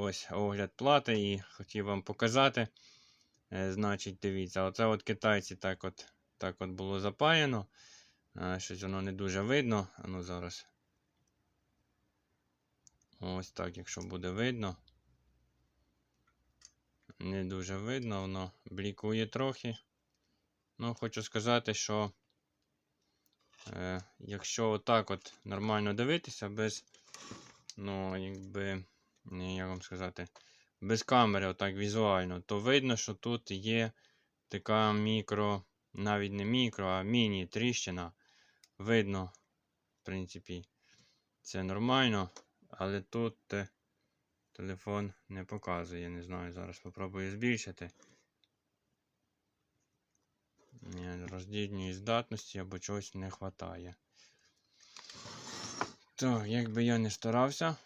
ось огляд плати і хотів вам показати. Е, Значить, дивіться, оце от китайці так от, так от було запаяно. Щось воно не дуже видно. А ну зараз. Ось так, якщо буде видно. Не дуже видно, воно блікує трохи. Ну, хочу сказати, що е, якщо отак от нормально дивитися, без, ну, якби, як вам сказати, без камери, отак візуально, то видно, що тут є така мікро, навіть не мікро, а міні-тріщина. Видно, в принципі, це нормально, але тут е, телефон не показує. Не знаю, зараз спробую збільшити. Ні, роздільної здатності або чогось не вистачає. Так, як би я не старався,